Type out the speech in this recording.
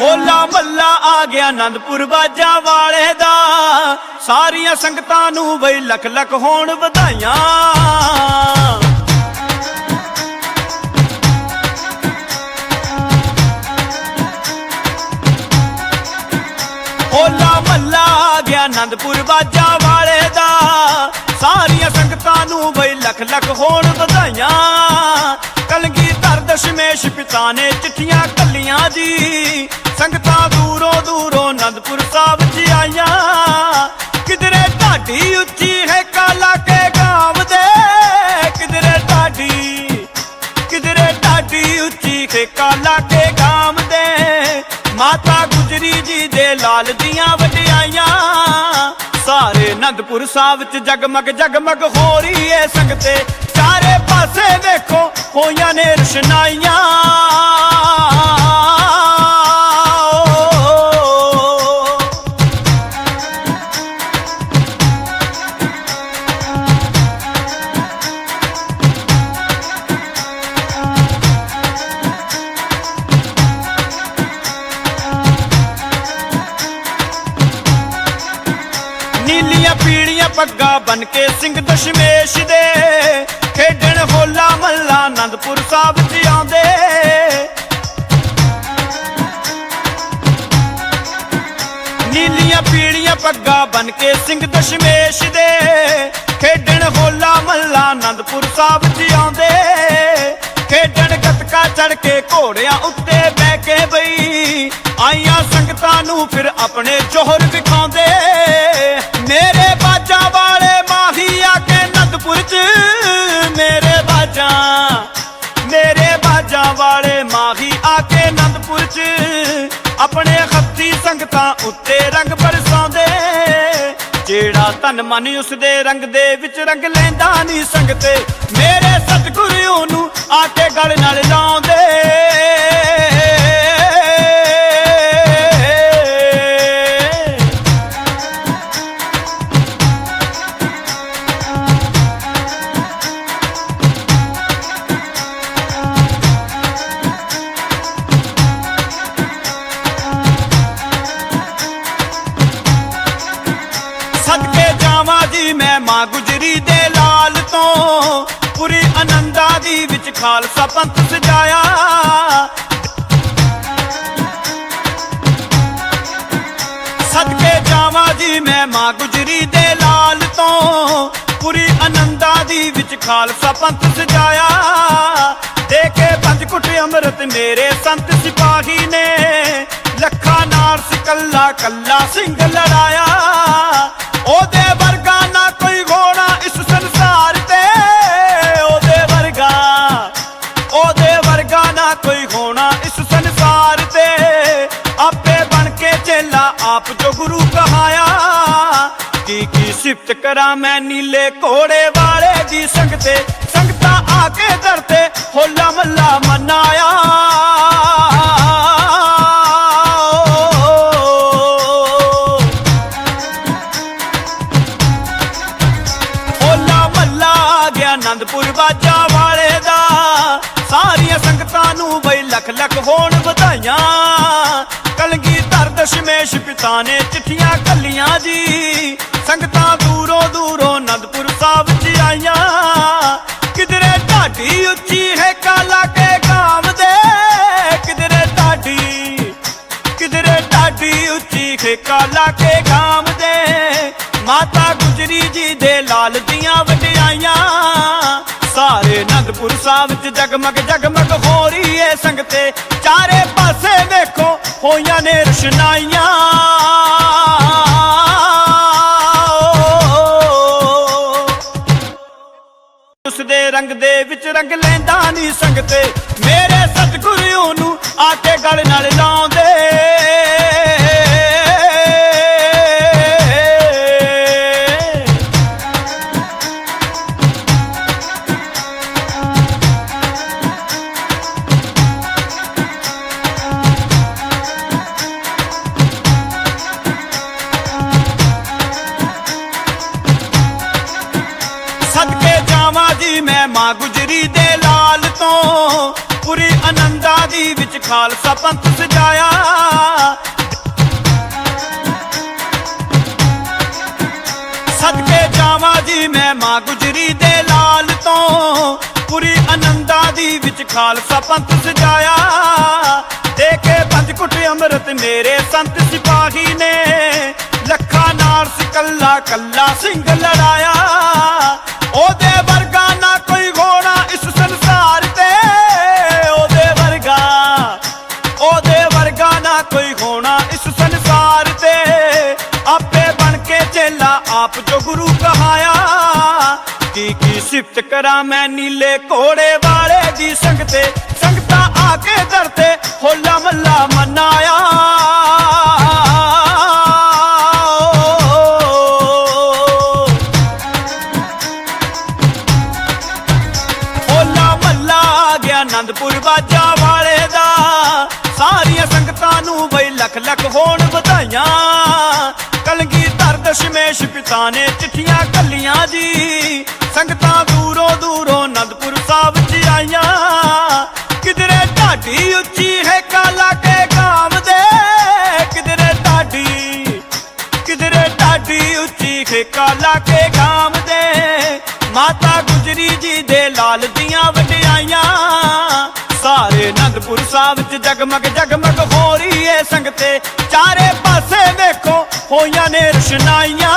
ਹੋਲਾ ਮੱਲਾ ਆ ਗਿਆ ਆਨੰਦਪੁਰ ਬਾਜਾ ਵਾਲੇ ਦਾ। ਸਾਰੀਆਂ ਸੰਗਤਾਂ ਨੂੰ ਬਈ ਲੱਖ ਲੱਖ ਹੋਣ ਵਧਾਈਆਂ। ਹੋਲਾ ਮੱਲਾ ਆ ਗਿਆ ਆਨੰਦਪੁਰ ਬਾਜਾ ਵਾਲੇ ਦਾ। ਸਾਰੀਆਂ ਲੱਖ ਲੱਖ ਹੋਣ ਵਧਾਈਆਂ। ਕਲਗੀ ਧਰ ਦਸ਼ਮੇਸ਼ ਪਿਤਾ ਨੇ ਚਿੱਠੀਆਂ ਕੱਲੀਆਂ ਜੀ। ਸੰਗਤਾਂ ਦੂਰੋਂ ਦੂਰੋਂ ਅਨੰਦਪੁਰ ਸਾਹਿਬ ਚ ਆਈਆਂ। ਕਿਧਰੇ ਢਾਡੀ ਉੱਚੀ ਹੈ ਕਾਲਾ ਕੇ ਗਾਵ ਦੇ। ਕਿਧਰੇ ਢਾਡੀ ਕਿਧਰੇ ਢਾਡੀ ਉੱਚੀ ਕੇ ਕਾਲਾ ਕੇ ਗਾਮ ਦੇ। ਮਾਤਾ ਗੁਜਰੀ ਜੀ ਦੇ ਲਾਲ ਦੀਆਂ ਵਡਿਆਈਆਂ। ਸਾਰੇ ਅਨੰਦਪੁਰ ਸਾਹਿਬ ਚ ਜਗਮਗ ਜਗਮਗ ਹੋ ਰਹੀ ਏ ਸੰਗਤੇ। ਚਾਰੇ ਪਾਸੇ ਵੇਖੋ ਹੋਈਆਂ ਨੇ ਰਸ਼ਨਾਈਆਂ। ਪੱਗਾ ਬਨ ਕੇ ਸਿੰਘ ਦਸ਼ਮੇਸ਼ ਦੇ। ਖੇਡਣ ਹੋਲਾ ਮੱਲਾ ਆਨੰਦਪੁਰ ਸਾਹਿਬ ਚ ਆਉਂਦੇ। ਨੀਲੀਆਂ ਪੀੜੀਆਂ ਪੱਗਾਂ ਬਨ ਕੇ ਸਿੰਘ ਦਸ਼ਮੇਸ਼ ਦੇ। ਖੇਡਣ ਹੋਲਾ ਮੱਲਾ ਆਨੰਦਪੁਰ ਸਾਹਿਬ ਜੀ ਆਉਂਦੇ। ਖੇਡਣ ਗੱਤਕਾ ਚੜ ਕੇ ਘੋੜਿਆਂ ਉੱਤੇ ਬਹਿ ਕੇ ਬਈ। ਆਈਆਂ ਸੰਗਤਾਂ ਨੂੰ ਫਿਰ ਆਪਣੇ ਜੋਹਰ ਵਿਖਾਉਂਦੇ ਆਪਣੇ ਸੰਗਤਾਂ ਉੱਤੇ ਰੰਗ ਬਰਸਾਉਂਦੇ। ਜਿਹੜਾ ਤਨ ਮਨ ਉਸ ਦੇ ਰੰਗ ਦੇ ਵਿੱਚ ਰੰਗ ਲੈਂਦਾ ਨਹੀਂ ਸੰਗਤੇ। ਮੇਰੇ ਸਤਿਗੁਰੂ ਨੂੰ ਆ ਗਲ ਨਾਲ ਲਾਉਂਦੇ। ਮਾਂ ਗੁਜਰੀ ਦੇ ਲਾਲ ਤੋਂ। ਪੂਰੀ ਆਨੰਦਾਂ ਦੀ ਵਿੱਚ ਖਾਲਸਾ ਪੰਥ ਸਜਾਇਆ। ਸਦਕੇ ਜਾਵਾਂ ਜੀ ਮੈਂ ਮਾਂ ਗੁਜਰੀ ਦੇ ਲਾਲ ਤੋਂ। ਪੂਰੀ ਆਨੰਦਾਂ ਦੀ ਵਿੱਚ ਖਾਲਸਾ ਪੰਥ ਸਜਾਇਆ। ਦੇ ਕੇ ਪੰਜ ਕੁੱਟ ਅੰਮ੍ਰਿਤ ਮੇਰੇ ਸੰਤ ਸਿਪਾਹੀ ਨੇ। ਲੱਖਾਂ ਨਾਲ ਕੱਲਾ ਕੱਲਾ ਸਿੰਘ ਲੜਾਇਆ। ਉਹਦੇ ਆਪ ਜੋ ਗੁਰੂ ਕਹਾਇਆ। ਕੀ ਕੀ ਸਿਫਤ ਕਰਾਂ ਮੈਂ ਨੀਲੇ ਘੋੜੇ ਵਾਲੇ ਦੀ ਸੰਗਤੇ। ਸੰਗਤਾਂ ਆ ਕੇ ਦਰ ਤੇ ਹੋਲਾ ਮੱਲਾ ਮਨਾਇਆ। ਹੋਲਾ ਮੱਲਾ ਆ ਗਿਆ ਆਨੰਦਪੁਰ ਬਾਜਾ ਵਾਲੇ ਦਾ। ਸਾਰੀਆਂ ਸੰਗਤਾਂ ਨੂੰ ਬਈ ਲੱਖ ਲੱਖ ਹੋਣ ਵਧਾਈਆਂ। ਦਸ਼ਮੇਸ਼ ਪਿਤਾ ਨੇ ਚਿੱਠੀਆਂ ਕੱਲੀਆਂ ਜੀ। ਸੰਗਤਾਂ ਦੂਰੋਂ ਦੂਰੋਂ ਆਨੰਦਪੁਰ ਸਾਹਿਬ ਚ ਆਈਆਂ। ਕਿਧਰੇ ਢਾਡੀ ਉੱਚੀ ਹੈ ਕਾਲਾ ਕੇ ਗਾਮ ਦੇ। ਕਿਧਰੇ ਢਾਡੀ ਕਿਧਰੇ ਢਾਡੀ ਉੱਚੀ ਖੇ ਕਾਲਾ ਕੇ ਗਾਮ ਦੇ। ਮਾਤਾ ਗੁਜਰੀ ਜੀ ਦੇ ਲਾਲ ਦੀਆਂ ਵਡਿਆਈਆਂ। ਸਾਰੇ ਅਨੰਦਪੁਰ ਸਾਹਿਬ ਚ ਜਗਮਗ ਜਗਮਗ ਹੋ ਰਹੀ ਏ ਸੰਗਤੇ। ਚਾਰੇ ਪਾਸੇ ਵੇਖੋ ਹੋਈਆਂ ਨੇ ਰੁਸ਼ਨਾਈਆਂ। ਉਸ ਦੇ ਰੰਗ ਦੇ ਵਿੱਚ ਰੰਗ ਲੈਂਦਾ ਨਹੀਂ ਸੰਗਤੇ। ਮੇਰੇ ਸਤਿਗੁਰੂ ਨੂੰ ਆ ਕੇ ਗਲ ਨਾਲ ਲਾਉਂਦੇ। ਮਾਂ ਗੁਜਰੀ ਦੇ ਲਾਲ ਤੋਂ। ਪੂਰੀ ਆਨੰਦਾਂ ਦੀ ਵਿੱਚ ਖਾਲਸਾ ਪੰਥ ਸਜਾਇਆ। ਸਦਕੇ ਜਾਵਾਂ ਜੀ ਮੈਂ ਮਾਂ ਗੁਜਰੀ ਦੇ ਲਾਲ ਤੋਂ। ਪੂਰੀ ਆਨੰਦਾਂ ਦੀ ਵਿੱਚ ਖਾਲਸਾ ਪੰਥ ਸਜਾਇਆ। ਦੇ ਕੇ ਪੰਜ ਕੁੱਟ ਅੰਮ੍ਰਿਤ ਮੇਰੇ ਸੰਤ ਸਿਪਾਹੀ ਨੇ। ਲੱਖਾਂ ਨਾਲ ਸਿਕੱਲਾ ਕੱਲਾ ਸਿੰਘ ਲੜਾਇਆ। ਉਹਦੇ ਵਰਗਾ ਕੀ ਸਿਫਤ ਕਰਾਂ ਮੈਂ ਨੀਲੇ ਘੋੜੇ ਵਾਲੇ ਦੀ ਸੰਗਤੇ ਸੰਗਤਾਂ ਆ ਕੇ ਦਰ ਤੇ, ਹੋਲਾ ਮੱਲਾ ਮਨਾਇਆ। ਹੋਲਾ ਮੱਲਾ ਆ ਗਿਆ ਆਨੰਦਪੁਰ ਬਾਜਾ ਵਾਲੇ ਦਾ। ਸਾਰੀਆਂ ਸੰਗਤਾਂ ਨੂੰ ਬਈ ਲੱਖ ਲੱਖ ਹੋਣ ਵਧਾਈਆਂ। ਕਲਗੀ ਧਰ ਦਸ਼ਮੇਸ਼ ਪਿਤਾ ਨੇ ਚਿੱਠੀਆਂ ਕੱਲੀਆਂ ਜੀ। ਸੰਗਤਾਂ ਦੂਰੋਂ ਦੂਰੋਂ ਅਨੰਦਪੁਰ ਸਾਹਿਬ ਚ ਆਈਆਂ। ਕਿਧਰੇ ਢਾਡੀ ਉੱਚੀ ਹੈ ਕਾਲਾ ਕੇ ਗਾਮ ਦੇ। ਕਿਧਰੇ ਢਾਡੀ ਕਿਧਰੇ ਢਾਡੀ ਉੱਚੀ ਖੇਕਾ ਕਾਲਾ ਕੇ ਗਾਮ ਦੇ। ਮਾਤਾ ਗੁਜਰੀ ਜੀ ਦੇ ਲਾਲ ਦੀਆਂ ਵਡਿਆਈਆਂ। ਸਾਰੇ ਅਨੰਦਪੁਰ ਸਾਹਿਬ ਚ ਜਗਮਗ ਜਗਮਗ ਹੋ ਰਹੀ ਏ ਸੰਗਤੇ ਚਾਰੇ ਪਾਸੇ ਵੇਖੋ ਹੋਈਆਂ ਨੇ ਰਸ਼ਨਾਈਆਂ।